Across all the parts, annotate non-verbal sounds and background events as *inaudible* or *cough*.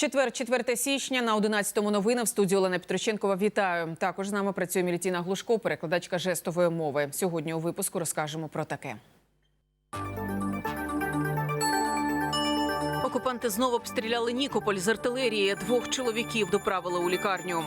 Четвер, 4 січня на 11-му новини в студії Олена Петроченкова. Вітаю. Також з нами працює Мілітіна Глушко, перекладачка жестової мови. Сьогодні у випуску розкажемо про таке. Окупанти знову обстріляли Нікополь з артилерії. Двох чоловіків доправили у лікарню.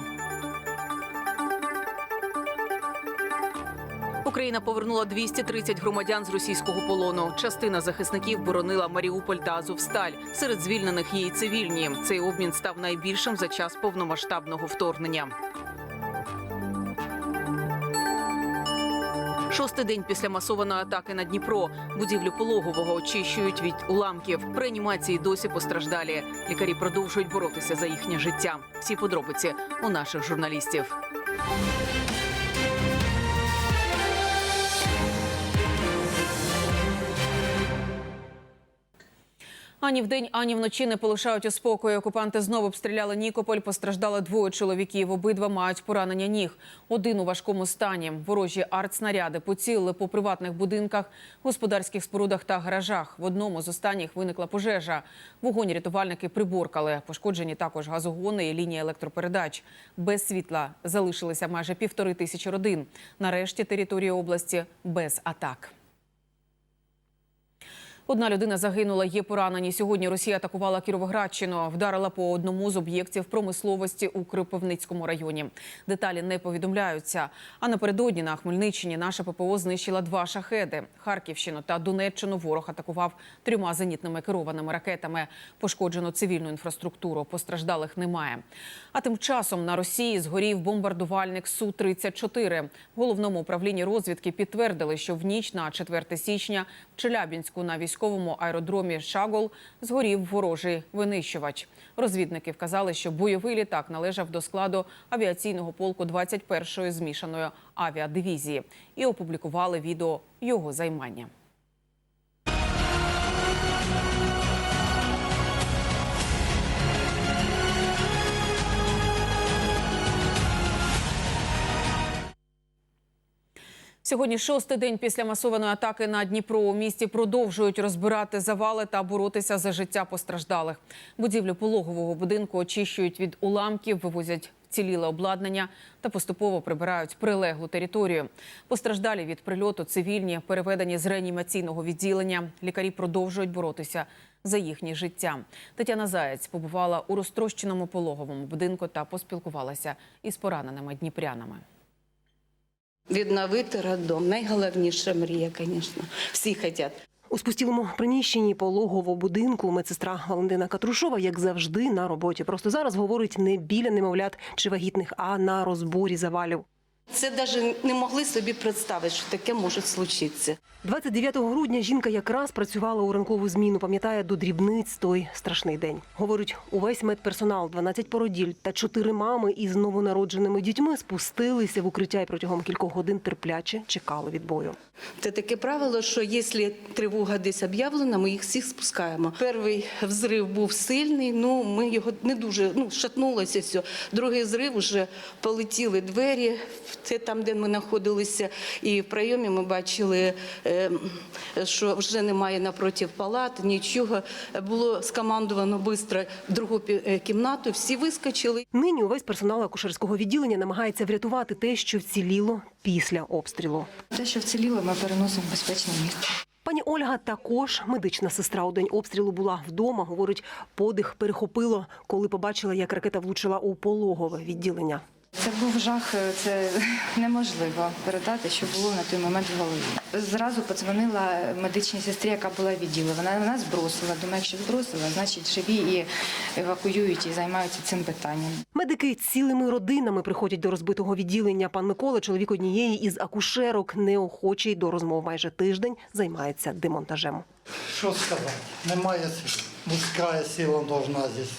Україна повернула 230 громадян з російського полону. Частина захисників боронила Маріуполь та Азовсталь. Серед звільнених є й цивільні. Цей обмін став найбільшим за час повномасштабного вторгнення. Шостий день після масованої атаки на Дніпро будівлю пологового очищують від уламків. В реанімації досі постраждалі. Лікарі продовжують боротися за їхнє життя. Всі подробиці у наших журналістів. Ані вдень, ані вночі не полишають у спокої. Окупанти знову обстріляли Нікополь. Постраждали двоє чоловіків. Обидва мають поранення ніг. Один у важкому стані. Ворожі артснаряди поцілили по приватних будинках, господарських спорудах та гаражах. В одному з останніх виникла пожежа. Вогонь рятувальники приборкали. Пошкоджені також газогони і лінії електропередач. Без світла залишилися майже півтори тисячі родин. Нарешті територія області без атак. Одна людина загинула, є поранені. Сьогодні Росія атакувала Кіровоградщину, вдарила по одному з об'єктів промисловості у Кропивницькому районі. Деталі не повідомляються. А напередодні на Хмельниччині наша ППО знищила два шахеди. Харківщину та Донеччину ворог атакував трьома зенітними керованими ракетами. Пошкоджено цивільну інфраструктуру. Постраждалих немає. А тим часом на Росії згорів бомбардувальник су 34 В головному управлінні розвідки підтвердили, що в ніч на 4 січня в Челябінську на військовому аеродромі Шагол згорів ворожий винищувач. Розвідники вказали, що бойовий літак належав до складу авіаційного полку 21-ї змішаної авіадивізії і опублікували відео його займання. Сьогодні шостий день після масованої атаки на Дніпро у місті продовжують розбирати завали та боротися за життя постраждалих. Будівлю пологового будинку очищують від уламків, вивозять вціліле обладнання та поступово прибирають прилеглу територію. Постраждалі від прильоту цивільні переведені з реанімаційного відділення. Лікарі продовжують боротися за їхнє життя. Тетяна Заєць побувала у розтрощеному пологовому будинку та поспілкувалася із пораненими дніпрянами. Відновити роддом. Найголовніша мрія, звісно. Всі хочуть. У спустілому приміщенні пологового будинку медсестра Валентина Катрушова, як завжди, на роботі. Просто зараз говорить не біля немовлят чи вагітних, а на розборі завалів. Це навіть не могли собі представити, що таке може случитися. 29 грудня жінка якраз працювала у ранкову зміну. Пам'ятає до дрібниць той страшний день. Говорить, увесь медперсонал, 12 породіль та 4 мами із новонародженими дітьми спустилися в укриття і протягом кількох годин терпляче чекали відбою. Це таке правило, що якщо тривога десь об'явлена, ми їх всіх спускаємо. Перший взрив був сильний, ну ми його не дуже ну, шатнулося все. Другий взрив вже полетіли двері. Це там, де ми знаходилися, і в прийомі ми бачили, е, що вже немає напротив палат, нічого. Було скомандовано швидко в другу пі- е, кімнату, всі вискочили. Нині увесь персонал акушерського відділення намагається врятувати те, що вціліло після обстрілу. Те, що вціліло, ми переносимо в безпечне місце. Пані Ольга також медична сестра у день обстрілу була вдома. Говорить, подих перехопило, коли побачила, як ракета влучила у пологове відділення. Це був жах, це *laughs* неможливо передати, що було на той момент в голові. Зразу подзвонила медичній сестрі, яка була в відділі. Вона мене збросила. Думаю, якщо збросила, значить живі і евакуюють і займаються цим питанням. Медики цілими родинами приходять до розбитого відділення. Пан Микола, чоловік однієї із акушерок, неохочий до розмов майже тиждень, займається демонтажем. Що сказати? Немає сил. Мужська сила должна здесь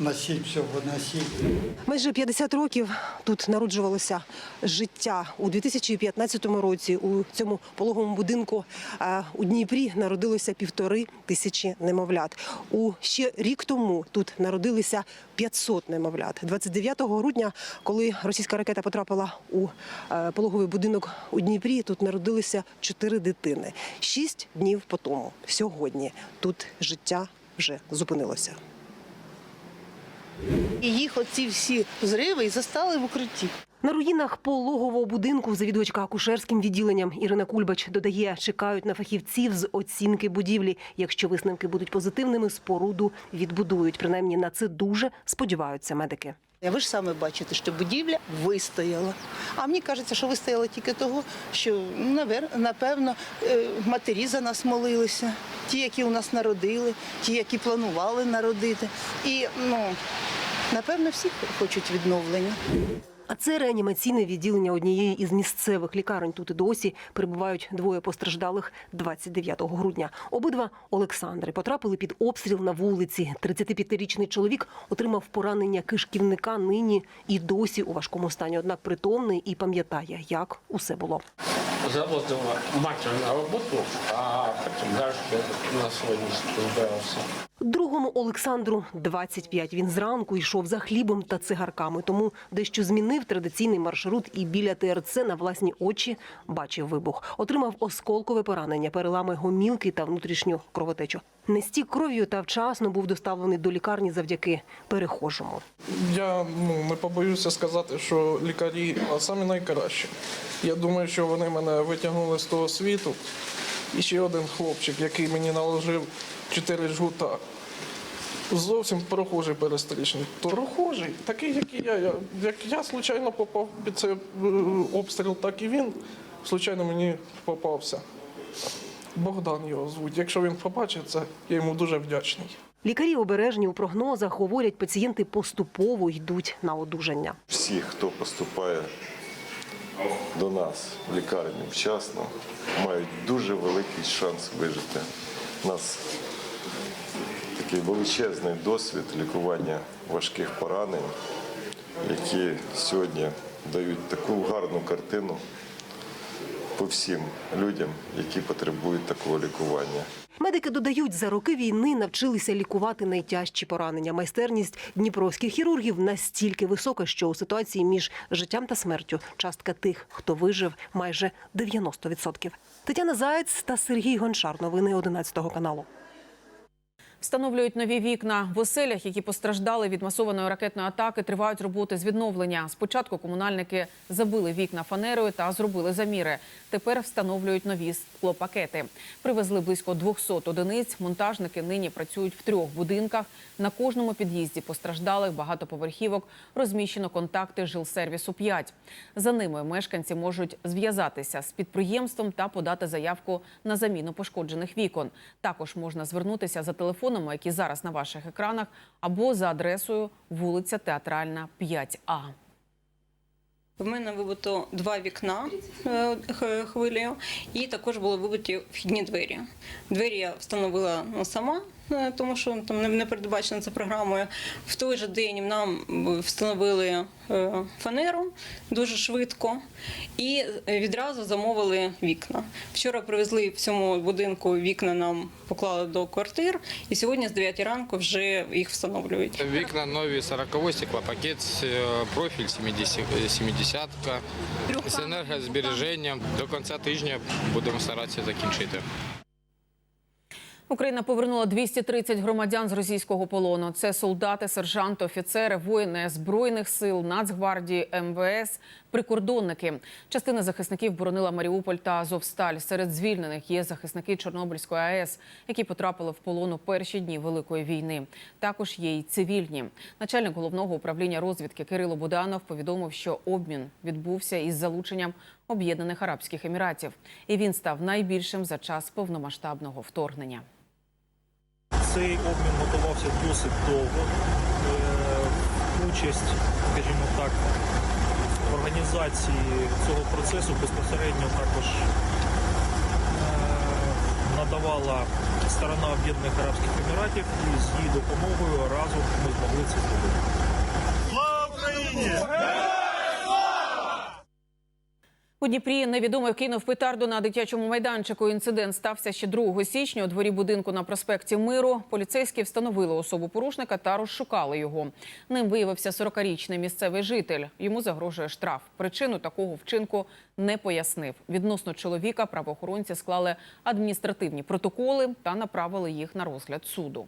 носити, все виносити. Майже 50 років тут народжувалося життя. У 2015 році у цьому пологовому будинку е, у Дніпрі народилося півтори тисячі немовлят. У ще рік тому тут народилися 500 немовлят. 29 грудня, коли російська ракета потрапила у е, пологовий будинок у Дніпрі, тут народилися чотири дитини. Шість днів по тому, сьогодні, тут життя вже зупинилося. І їх оці всі зриви і застали в укритті. На руїнах пологового будинку завідувачка акушерським відділенням Ірина Кульбач додає, чекають на фахівців з оцінки будівлі. Якщо висновки будуть позитивними, споруду відбудують. Принаймні на це дуже сподіваються медики. Ви ж саме бачите, що будівля вистояла. А мені кажеться, що вистояла тільки того, що напевно е, матері за нас молилися, ті, які у нас народили, ті, які планували народити. І ну напевно всі хочуть відновлення. А це реанімаційне відділення однієї із місцевих лікарень. Тут і досі перебувають двоє постраждалих 29 грудня. Обидва Олександри потрапили під обстріл на вулиці. 35-річний чоловік отримав поранення кишківника нині і досі у важкому стані. Однак притомний і пам'ятає, як усе було. завозила матір на роботу, а потім далі на сьогодні збирався. Другому Олександру 25. Він зранку йшов за хлібом та цигарками, тому дещо змінив традиційний маршрут і біля ТРЦ на власні очі бачив вибух. Отримав осколкове поранення, перелами гомілки та внутрішню кровотечу. Не стік кров'ю та вчасно був доставлений до лікарні завдяки перехожому. Я ну, не побоюся сказати, що лікарі самі найкращі. Я думаю, що вони мене витягнули з того світу. І ще один хлопчик, який мені наложив чотири жгута. Зовсім прохожий перестрічний. Прохожий, такий, як і я. я. Як я случайно попав під цей е, обстріл, так і він случайно мені попався. Богдан його звуть. Якщо він побачить це, я йому дуже вдячний. Лікарі обережні у прогнозах говорять, пацієнти поступово йдуть на одужання. всі, хто поступає до нас в лікарню вчасно, мають дуже великий шанс вижити. Нас такий величезний досвід лікування важких поранень, які сьогодні дають таку гарну картину по всім людям, які потребують такого лікування. Медики додають, за роки війни навчилися лікувати найтяжчі поранення. Майстерність дніпровських хірургів настільки висока, що у ситуації між життям та смертю частка тих, хто вижив, майже 90%. Тетяна Заєць та Сергій Гончар. Новини 11 каналу. Встановлюють нові вікна в оселях, які постраждали від масованої ракетної атаки. Тривають роботи з відновлення. Спочатку комунальники забили вікна фанерою та зробили заміри. Тепер встановлюють нові склопакети. Привезли близько 200 одиниць. Монтажники нині працюють в трьох будинках. На кожному під'їзді постраждалих багатоповерхівок розміщено контакти жилсервісу 5. За ними мешканці можуть зв'язатися з підприємством та подати заявку на заміну пошкоджених вікон. Також можна звернутися за телефонами, які зараз на ваших екранах, або за адресою вулиця Театральна 5А. В мене вибито два вікна е, хвилею, і також були вибиті вхідні двері. Двері я встановила сама, тому що там не- передбачено це програмою. В той же день нам встановили е, фанеру дуже швидко і відразу замовили вікна. Вчора привезли в цьому будинку вікна, нам поклали до квартир, і сьогодні з 9 ранку вже їх встановлюють. Вікна нові 40 стеклопакет, е, профіль 70 70-ка, з енергозбереженням. До кінця тижня будемо старатися закінчити. Україна повернула 230 громадян з російського полону. Це солдати, сержанти, офіцери, воїни збройних сил, Нацгвардії, МВС, прикордонники. Частина захисників боронила Маріуполь та Азовсталь. Серед звільнених є захисники Чорнобильської АЕС, які потрапили в полон у перші дні великої війни. Також є й цивільні. Начальник головного управління розвідки Кирило Буданов повідомив, що обмін відбувся із залученням Об'єднаних Арабських Еміратів, і він став найбільшим за час повномасштабного вторгнення. Цей обмін готувався досить довго. Е, Участь, скажімо так, в організації цього процесу безпосередньо також е, надавала сторона Об'єднаних Арабських Еміратів, і з її допомогою разом ми змогли це зробити. Слава Україні! У Дніпрі невідомий кинув петарду на дитячому майданчику. Інцидент стався ще 2 січня у дворі будинку на проспекті Миру. Поліцейські встановили особу порушника та розшукали його. Ним виявився 40-річний місцевий житель. Йому загрожує штраф. Причину такого вчинку не пояснив. Відносно чоловіка правоохоронці склали адміністративні протоколи та направили їх на розгляд суду.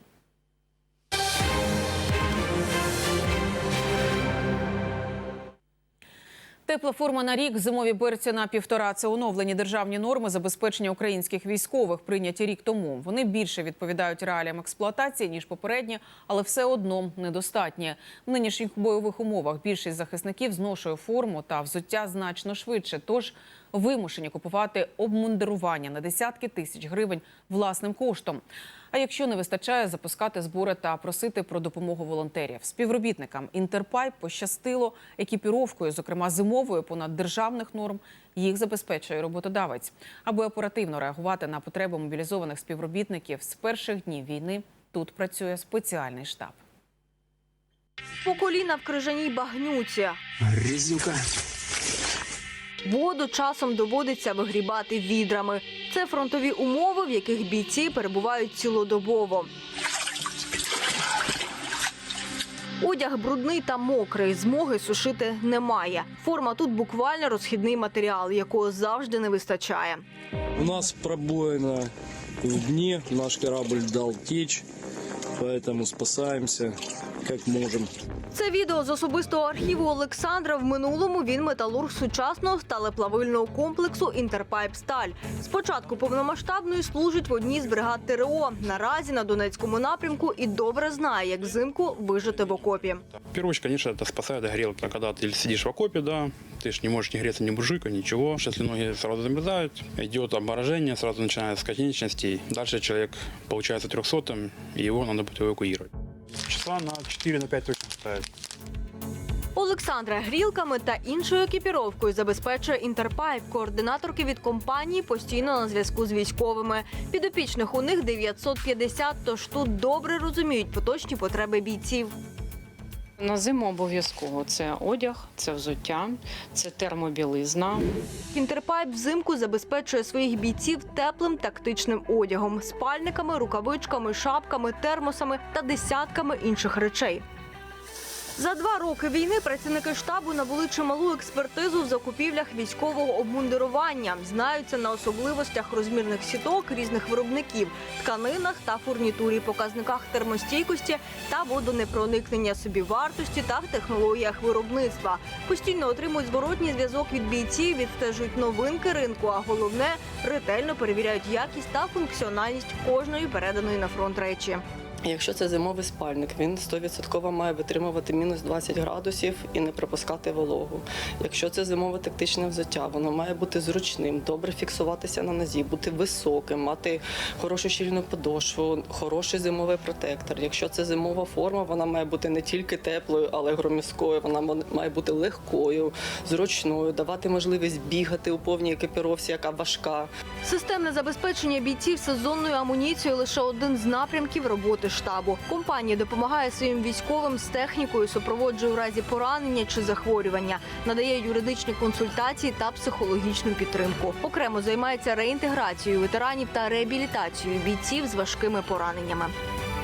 Тепла форма на рік, зимові берці на півтора. Це оновлені державні норми забезпечення українських військових, прийняті рік тому. Вони більше відповідають реаліям експлуатації, ніж попередні, але все одно недостатні. В нинішніх бойових умовах більшість захисників зношує форму та взуття значно швидше. Тож вимушені купувати обмундирування на десятки тисяч гривень власним коштом. А якщо не вистачає, запускати збори та просити про допомогу волонтерів. Співробітникам Інтерпайп пощастило екіпіровкою, зокрема зимовою, понад державних норм. Їх забезпечує роботодавець. Аби оперативно реагувати на потреби мобілізованих співробітників з перших днів війни. Тут працює спеціальний штаб. По коліна в крижаній багнюці. Резинка. Воду часом доводиться вигрібати відрами. Це фронтові умови, в яких бійці перебувають цілодобово. Одяг брудний та мокрий, змоги сушити немає. Форма тут буквально розхідний матеріал, якого завжди не вистачає. У нас пробоїна в дні, наш корабль дав течь, поэтому спасаемся как можем. Це відео з особистого архіву Олександра. В минулому він металург сучасного сталеплавильного комплексу Інтерпайп Сталь. Спочатку повномасштабної служить в одній з бригад ТРО. Наразі на Донецькому напрямку і добре знає, як взимку вижити в окопі. В первую очередь, конечно, это спасает грелка. Когда ты сидишь в окопе, да, ты ж не можешь не греться ни буржуйка, ничего. Если ноги сразу замерзают, идет обморожение, сразу начинается с конечностей. Дальше человек получается трехсотым, и его будет эвакуировать. Часа на 4-5 точно ставить. Олександра грілками та іншою екіпіровкою забезпечує Інтерпайп. Координаторки від компанії постійно на зв'язку з військовими. Підопічних у них 950, тож тут добре розуміють поточні потреби бійців. На зиму обов'язково це одяг, це взуття, це термобілизна. Інтерпайп взимку забезпечує своїх бійців теплим тактичним одягом, спальниками, рукавичками, шапками, термосами та десятками інших речей. За два роки війни працівники штабу набули чималу експертизу в закупівлях військового обмундирування, знаються на особливостях розмірних сіток різних виробників, тканинах та фурнітурі, показниках термостійкості та водонепроникнення собівартості та технологіях виробництва. Постійно отримують зворотній зв'язок від бійців, відстежують новинки ринку, а головне ретельно перевіряють якість та функціональність кожної переданої на фронт речі. Якщо це зимовий спальник, він 100% має витримувати мінус 20 градусів і не пропускати вологу. Якщо це зимове тактичне взуття, воно має бути зручним, добре фіксуватися на нозі, бути високим, мати хорошу щільну подошву, хороший зимовий протектор. Якщо це зимова форма, вона має бути не тільки теплою, але й громіською. Вона має бути легкою, зручною, давати можливість бігати у повній екіпіровці, яка важка. Системне забезпечення бійців сезонною амуніцією лише один з напрямків роботи штабу. Компанія допомагає своїм військовим з технікою, супроводжує у разі поранення чи захворювання, надає юридичні консультації та психологічну підтримку. Окремо займається реінтеграцією ветеранів та реабілітацією бійців з важкими пораненнями.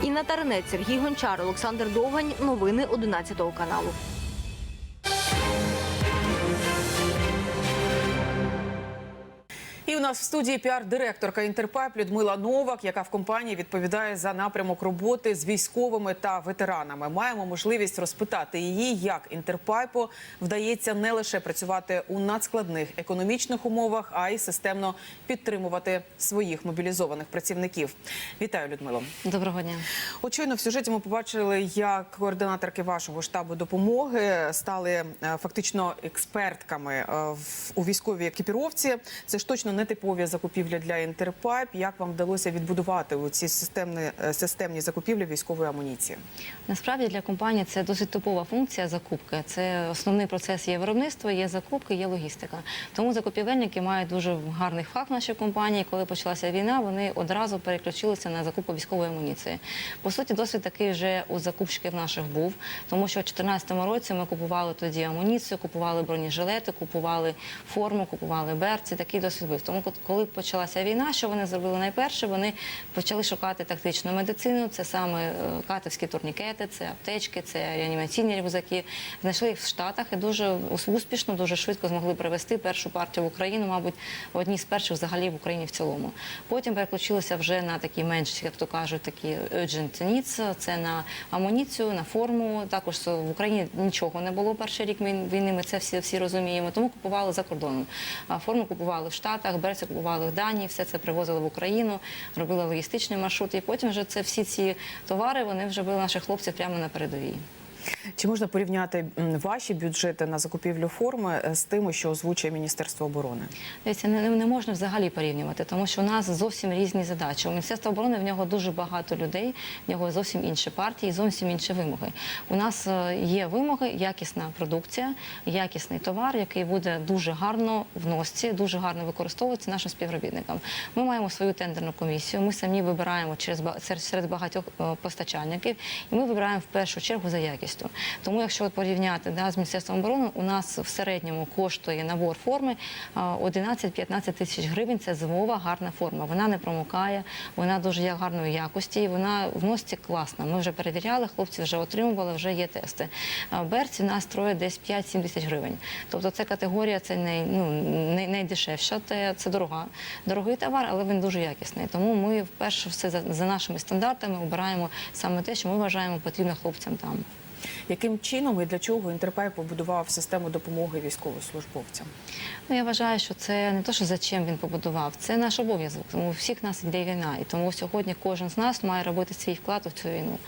Інна Тарнець, Сергій Гончар, Олександр Довгань. Новини 11 каналу. Нас в студії піар-директорка Інтерпайп Людмила Новак, яка в компанії відповідає за напрямок роботи з військовими та ветеранами. Маємо можливість розпитати її, як Інтерпайпу вдається не лише працювати у надскладних економічних умовах, а й системно підтримувати своїх мобілізованих працівників. Вітаю, Людмило. Доброго дня. Очевидно, в сюжеті ми побачили, як координаторки вашого штабу допомоги стали е, фактично експертками е, у військовій екіпіровці. Це ж точно не типові закупівлі для Інтерпайп. Як вам вдалося відбудувати ці системні, е, системні закупівлі військової амуніції? Насправді для компанії це досить типова функція закупки. Це основний процес є виробництво, є закупки, є логістика. Тому закупівельники мають дуже гарний фах в нашій компанії. Коли почалася війна, вони одразу переключилися на закупку військової амуніції. По суті, досвід такий вже у закупщиків наших був, тому що в 2014 році ми купували тоді амуніцію, купували бронежилети, купували форму, купували берці. Такий досвід був. Тому ко- коли почалася війна, що вони зробили найперше? Вони почали шукати тактичну медицину. Це саме е, катовські турнікети, це аптечки, це реанімаційні рюкзаки. Знайшли їх в Штатах і дуже успішно, дуже швидко змогли привезти першу партію в Україну, мабуть, одні з перших взагалі в Україні в цілому. Потім переключилися вже на такі менш, як то кажуть, такі urgent needs, це на амуніцію, на форму. Також в Україні нічого не було перший рік війни. Ми це всі, всі розуміємо. Тому купували за кордоном. Форму купували в Штатах, берці купували в Данії, все це привозили в Україну, робили логістичний маршрут. І потім вже це всі ці товари вони вже були наших хлопців прямо на передовій. Чи можна порівняти ваші бюджети на закупівлю форми е, з тими, що озвучує Міністерство оборони? Дивіться, не, не можна взагалі порівнювати, тому що у нас зовсім різні задачі. У Міністерства оборони в нього дуже багато людей, в нього зовсім інші партії, зовсім інші вимоги. У нас е, є вимоги, якісна продукція, якісний товар, який буде дуже гарно в носці, дуже гарно використовуватися нашим співробітникам. Ми маємо свою тендерну комісію. Ми самі вибираємо через серед- багатьох е, постачальників, і ми вибираємо в першу чергу за якістю. Тому, якщо порівняти да, з міністерством оборони, у нас в середньому коштує набор форми а, 11-15 тисяч гривень. Це зимова гарна форма. Вона не промокає, вона дуже гарної якості, і вона в носці класна. Ми вже перевіряли, хлопці вже отримували, вже є тести. Берці нас троє десь 5-7 тисяч гривень. Тобто це категорія, це най, ну, най, найдешевша, це, це дорога, дорогий товар, але він дуже якісний. Тому ми вперше все за, за нашими стандартами обираємо саме те, що ми вважаємо потрібно хлопцям там. Яким чином і для чого Інтерпайп побудував систему допомоги військовослужбовцям? Ну, я вважаю, що це не те, що за чим він побудував, це наш обов'язок. Тому всіх нас йде війна, і тому сьогодні кожен з нас має робити свій вклад у цю війну.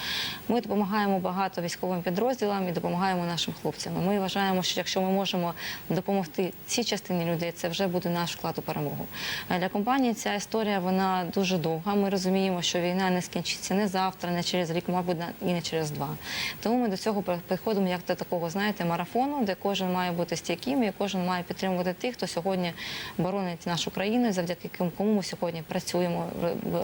Ми допомагаємо багато військовим підрозділам і допомагаємо нашим хлопцям. Ми вважаємо, що якщо ми можемо допомогти цій частині людей, це вже буде наш вклад у перемогу. Для компанії ця історія вона дуже довга. Ми розуміємо, що війна не скінчиться не завтра, не через рік, мабуть, і не через два. Тому ми до цього приходимо як до такого, знаєте, марафону, де кожен має бути стійким, і кожен має підтримувати тих, хто сьогодні боронить нашу країну, завдяки кому ми сьогодні працюємо,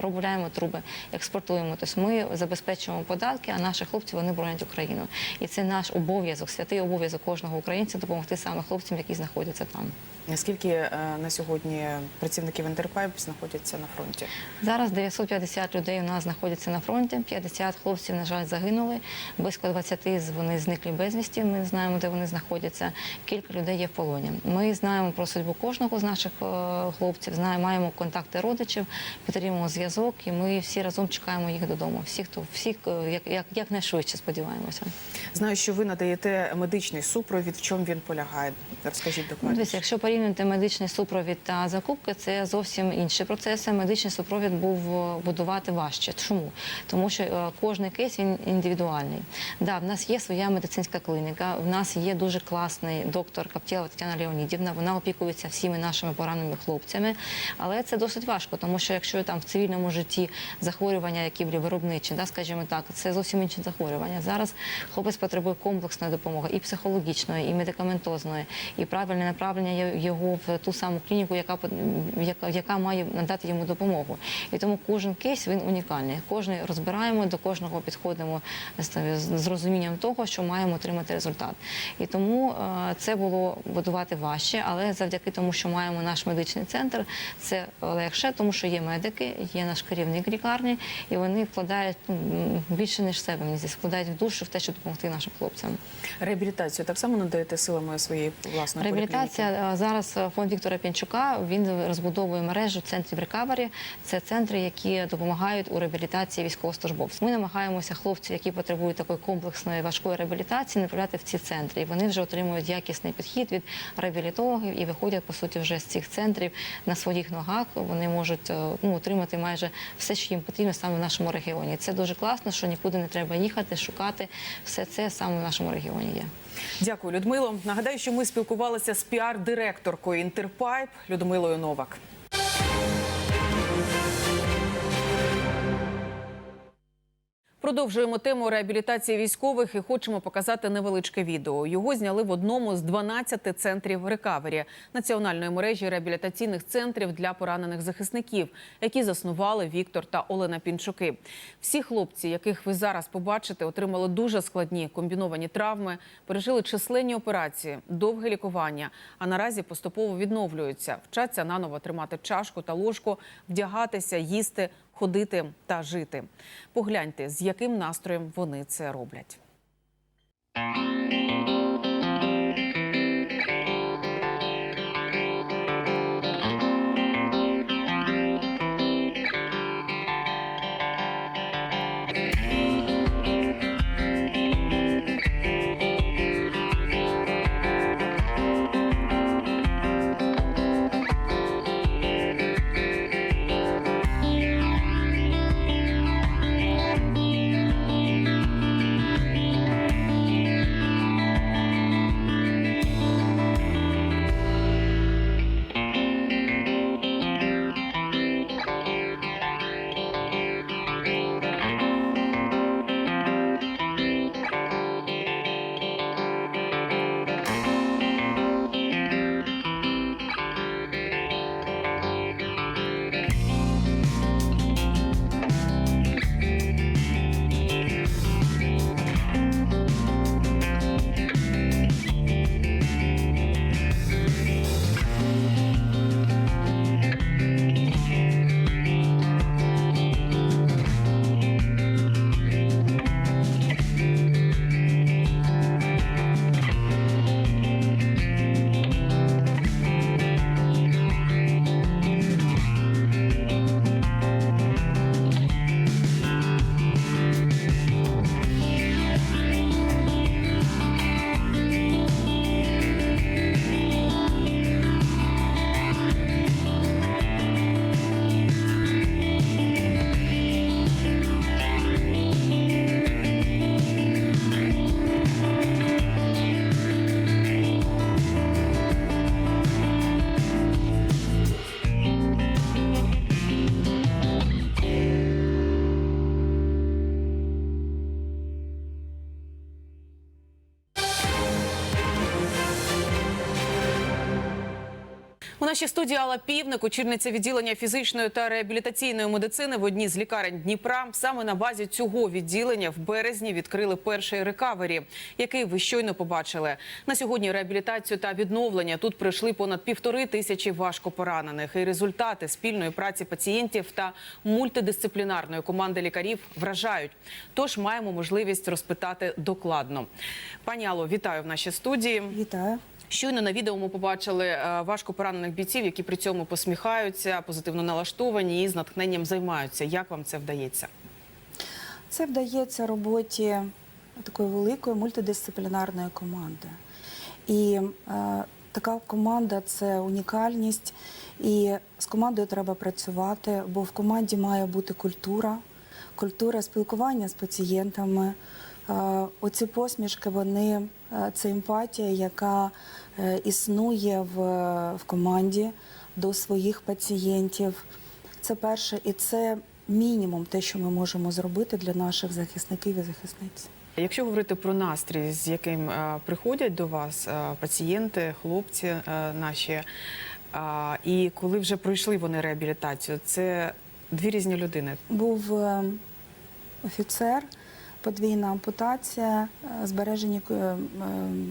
робляємо труби, експортуємо. Тобто ми забезпечуємо податки, а наші хлопці вони боронять Україну. І це наш обов'язок, святий обов'язок кожного українця допомогти саме хлопцям, які знаходяться там. Наскільки е, на сьогодні працівників Інтерпайп знаходяться на фронті? Зараз 950 людей у нас знаходяться на фронті. 50 хлопців, на жаль, загинули. Близько 20 з вони зникли безвісті. Ми знаємо, де вони знаходяться. Кілька людей є в полоні. Ми знаємо про судьбу кожного з наших е, хлопців. Знаємо, маємо контакти родичів, підтримуємо зв'язок, і ми всі разом чекаємо їх додому. Всі, хто всіх е, як, як, якнайшвидше сподіваємося. Знаю, що ви надаєте медичний супровід. В чому він полягає? Розкажіть докладніше. Дивіться, якщо порівняти медичний супровід та закупки, це зовсім інші процеси. Медичний супровід був е, будувати важче. Чому? Тому що кожний кейс він індивідуальний. Да, в нас є своя медицинська клініка, в нас є дуже класний доктор Каптєлова Тетяна Леонідівна. Вона опікується всіми нашими пораненими хлопцями. Але це досить важко, тому що якщо там в цивільному житті захворювання, які були виробничі, да, скажімо так, це зовсім інші захворювання. Зараз хлопець потребує комплексної допомоги і психологічної, і медикаментозної, і правильне направлення його в ту саму клініку, яка яка, яка має надати йому допомогу. І тому кожен кейс він унікальний. Кожен розбираємо до кожного підходимо з розумінням того, що маємо отримати результат. І тому е, це було будувати важче, але завдяки тому, що маємо наш медичний центр, це легше, тому що є медики, є наш керівник лікарні, і вони вкладають ну, більше ніж себе. Мені здається, вкладають в душу в те, щоб допомогти нашим хлопцям. Реабілітацію так само надаєте силами своєї власної Реабілітація поліклініки? е, зараз е, фонд Віктора Пінчука він розбудовує мережу центрів рекавері. Це центри, які допомагають у реабілітації військовослужбовців. Ми намагаємося хлопців, які потребують такої комплексної важкої реабілітації, направляти в ці центри. І вони вже отримують якісний підхід від реабілітологів і виходять по суті вже з цих центрів на своїх ногах. Вони можуть е, ну, отримати майже все, що їм потрібно саме в нашому регіоні. Це дуже класно, що нікуди не треба їхати, шукати. Все це саме в нашому регіоні є. Дякую, Людмило. Нагадаю, що ми спілкувалися з піар-директоркою Інтерпайп Людмилою Новак. Продовжуємо тему реабілітації військових і хочемо показати невеличке відео. Його зняли в одному з 12 центрів рекавері національної мережі реабілітаційних центрів для поранених захисників, які заснували Віктор та Олена Пінчуки. Всі хлопці, яких ви зараз побачите, отримали дуже складні комбіновані травми, пережили численні операції, довге лікування. А наразі поступово відновлюються, вчаться наново тримати чашку та ложку, вдягатися, їсти, ходити та жити. Погляньте, з яким настроєм вони це роблять. У нашій студії Алла Півник, очільниця відділення фізичної та реабілітаційної медицини в одній з лікарень Дніпра. Саме на базі цього відділення в березні відкрили перший рекавері, який ви щойно побачили. На сьогодні реабілітацію та відновлення тут прийшли понад півтори тисячі важкопоранених. І результати спільної праці пацієнтів та мультидисциплінарної команди лікарів вражають. Тож маємо можливість розпитати докладно. Пані Алло, вітаю в нашій студії. Вітаю. Щойно на відео ми побачили е, важко поранених бійців, які при цьому посміхаються, позитивно налаштовані і з натхненням займаються. Як вам це вдається? Це вдається роботі такої великої мультидисциплінарної команди. І е, така команда це унікальність. І з командою треба працювати, бо в команді має бути культура, культура спілкування з пацієнтами. Е, оці посмішки, вони е, це емпатія, яка е, існує в, в команді до своїх пацієнтів. Це перше, і це мінімум те, що ми можемо зробити для наших захисників і захисниць. Якщо говорити про настрій, з яким приходять до вас пацієнти, хлопці наші, і коли вже пройшли вони реабілітацію, це дві різні людини. Був офіцер, подвійна ампутація, е, збережені е, е,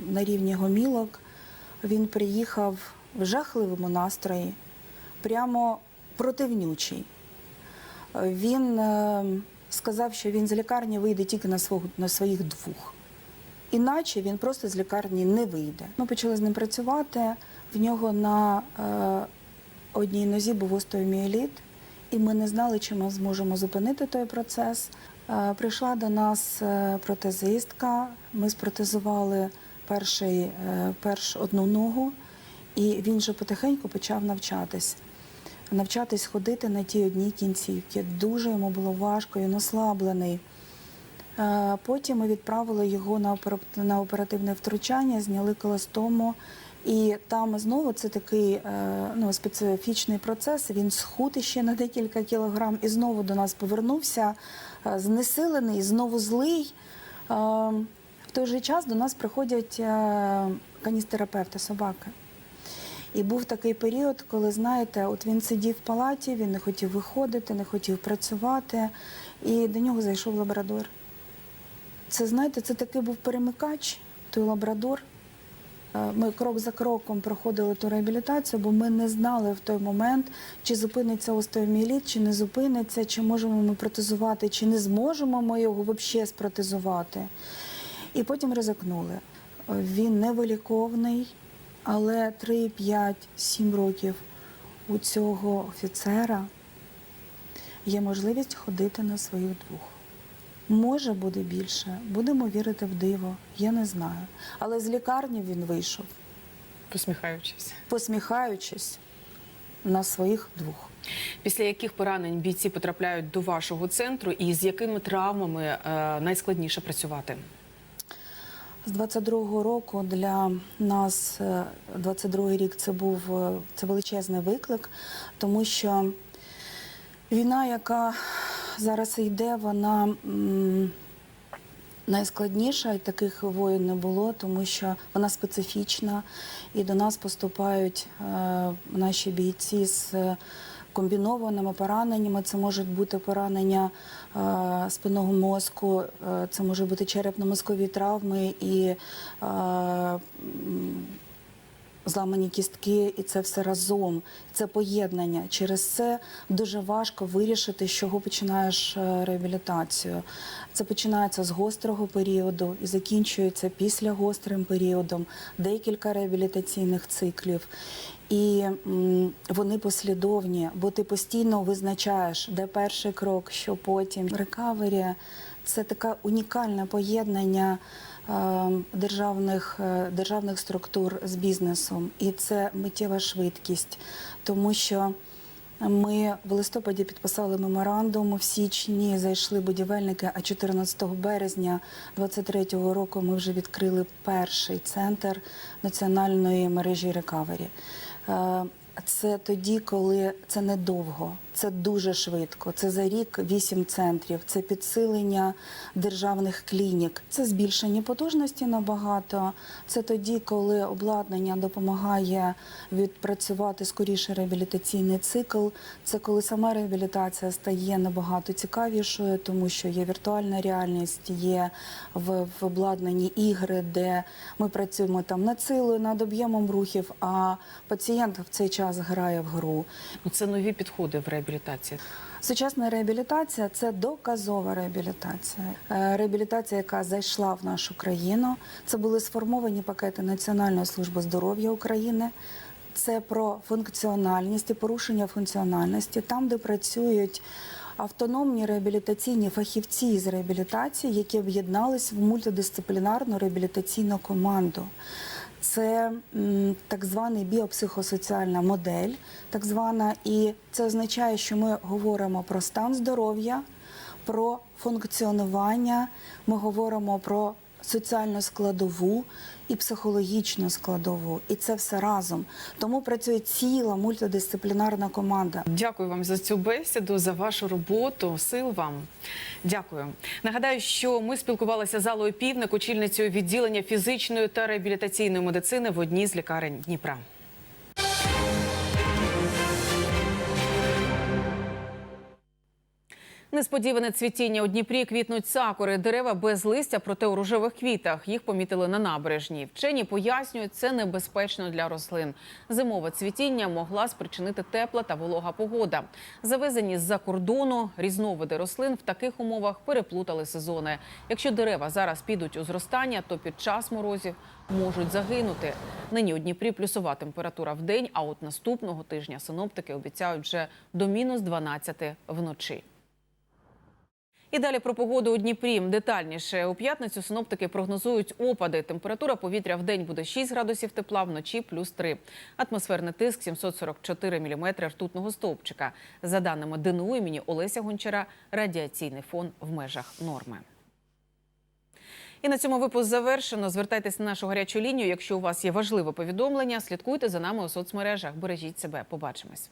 на рівні гомілок. Він приїхав в жахливому настрої, прямо противнючий. Він сказав, що він з лікарні вийде тільки на, свого, на своїх двох. Іначе він просто з лікарні не вийде. Ми почали з ним працювати. В нього на е, одній нозі був остеоміеліт, і ми не знали, чи ми зможемо зупинити той процес. Е, прийшла до нас е, протезистка. Ми спротезували перший, е, перш одну ногу, і він вже потихеньку почав навчатись. Навчатись ходити на тій одній кінцівці. Дуже йому було важко, він ослаблений. Потім ми відправили його на оперативне втручання, зняли колостому, І там знову це такий ну, специфічний процес. Він схуд ще на декілька кілограм і знову до нас повернувся, знесилений, знову злий. Е, В той же час до нас приходять е, каністерапевти, собаки. І був такий період, коли, знаєте, от він сидів в палаті, він не хотів виходити, не хотів працювати, і до нього зайшов лабрадор. Це, знаєте, це такий був перемикач, той лабрадор. Е, Ми крок за кроком проходили ту реабілітацію, бо ми не знали в той момент, чи зупиниться остеоміеліт, чи не зупиниться, чи можемо ми протезувати, чи не зможемо ми його взагалі спротезувати. І потім ризикнули. Е, Він невиліковний, але 3, 5, 7 років у цього офіцера є можливість ходити на своїх двох. Може буде більше, будемо вірити в диво, я не знаю. Але з лікарні він вийшов, Посміхаючись. посміхаючись на своїх двох. Після яких поранень бійці потрапляють до вашого центру і з якими травмами е, найскладніше працювати? З 22-го року для нас е, 22-й рік це був е, це величезний виклик, тому що війна, яка зараз йде, вона найскладніша, і таких воїн не було, тому що вона специфічна, і до нас поступають е, наші бійці з комбінованими пораненнями. Це можуть бути поранення е, спинного мозку, е, це може бути черепно-мозкові травми і зламані кістки, і це все разом. Це поєднання. Через це дуже важко вирішити, з чого починаєш е, реабілітацію. Це починається з гострого періоду і закінчується після гострим періодом, декілька реабілітаційних циклів. І вони послідовні, бо ти постійно визначаєш, де перший крок, що потім. Рекавері це таке унікальне поєднання державних, е, державних структур з бізнесом, і це миттєва швидкість, тому що ми в листопаді підписали меморандум. В січні зайшли будівельники. А 14 березня 2023 року ми вже відкрили перший центр національної мережі рекавері. Е, Це тоді, коли це недовго, це дуже швидко. Це за рік вісім центрів, це підсилення державних клінік, це збільшення потужності набагато. Це тоді, коли обладнання допомагає відпрацювати скоріше реабілітаційний цикл. Це коли сама реабілітація стає набагато цікавішою, тому що є віртуальна реальність, є в, в обладнанні ігри, де ми працюємо там над силою, над об'ємом рухів, а пацієнт в цей час грає в гру. Це нові підходи в реабілітації. Сучасна реабілітація це доказова реабілітація. Е, Реабілітація, яка зайшла в нашу країну. Це були сформовані пакети Національної служби здоров'я України. Це про функціональність і порушення функціональності, там, де працюють автономні реабілітаційні фахівці з реабілітації, які об'єднались в мультидисциплінарну реабілітаційну команду. Це так званий біопсихосоціальна модель, так звана, і це означає, що ми говоримо про стан здоров'я, про функціонування, ми говоримо про соціальну складову і психологічну складову, і це все разом. Тому працює ціла мультидисциплінарна команда. Дякую вам за цю бесіду, за вашу роботу. Сил вам. Дякую. Нагадаю, що ми спілкувалися з Аллою Півник, очільницею відділення фізичної та реабілітаційної медицини в одній з лікарень Дніпра. Несподіване цвітіння у Дніпрі квітнуть сакури, дерева без листя, проте у рожевих квітах. Їх помітили на набережній. Вчені пояснюють, це небезпечно для рослин. Зимове цвітіння могла спричинити тепла та волога погода. Завезені з-за кордону різновиди рослин в таких умовах переплутали сезони. Якщо дерева зараз підуть у зростання, то під час морозів можуть загинути. Нині у Дніпрі плюсова температура в день, а от наступного тижня синоптики обіцяють вже до мінус 12 вночі. І далі про погоду у Дніпрі. Детальніше у п'ятницю синоптики прогнозують опади. Температура повітря в день буде 6 градусів тепла, вночі плюс 3. Атмосферний тиск 744 міліметри ртутного стовпчика. За даними ДНУ імені Олеся Гончара, радіаційний фон в межах норми. І на цьому випуск завершено. Звертайтесь на нашу гарячу лінію, якщо у вас є важливе повідомлення. Слідкуйте за нами у соцмережах. Бережіть себе. Побачимось.